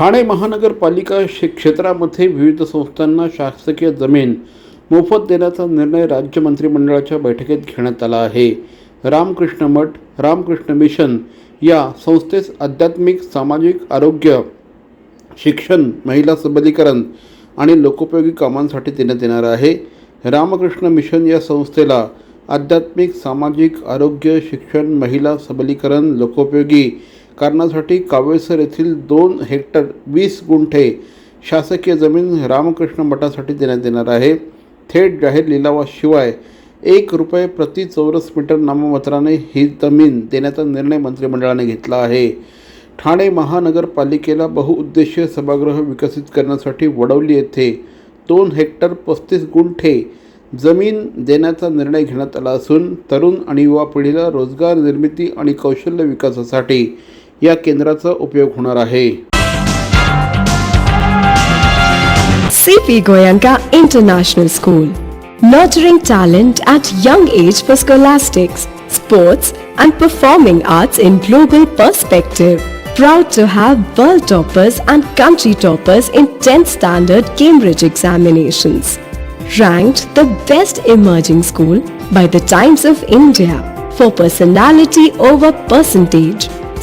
ठाणे महानगरपालिका क्षेत्रामध्ये विविध संस्थांना शासकीय जमीन मोफत देण्याचा निर्णय राज्य मंत्रिमंडळाच्या बैठकीत घेण्यात आला आहे. रामकृष्ण मठ रामकृष्ण मिशन या संस्थेस आध्यात्मिक सामाजिक आरोग्य शिक्षण महिला सबलीकरण आणि लोकोपयोगी कामांसाठी देण्यात येणार आहे. रामकृष्ण मिशन या संस्थेला आध्यात्मिक सामाजिक आरोग्य शिक्षण महिला सबलीकरण लोकोपयोगी कारणासाठी कावेसर येथील दोन हेक्टर वीस गुंठे शासकीय जमीन रामकृष्ण मठासाठी देण्यात येणार आहे. थेट जाहीर लिलावाशिवाय एक रुपये प्रति चौरस मीटर नाममात्राने ही जमीन देण्याचा निर्णय मंत्रिमंडळाने घेतला आहे. ठाणे महानगरपालिकेला बहुउद्देशीय सभागृह विकसित करण्यासाठी वडवली येथे दोन हेक्टर पस्तीस गुंठे जमीन देण्याचा निर्णय घेण्यात आला असून तरुण आणि युवा पिढीला रोजगार निर्मिती आणि कौशल्य विकासासाठी या केंद्राचा उपयोग होणार आहे CP Goyanka International School. Nurturing talent at young age for scholastics, sports, and performing arts in global perspective. Proud to have world toppers and country toppers in 10th standard Cambridge examinations. Ranked the best emerging school by the Times of India for personality over percentage.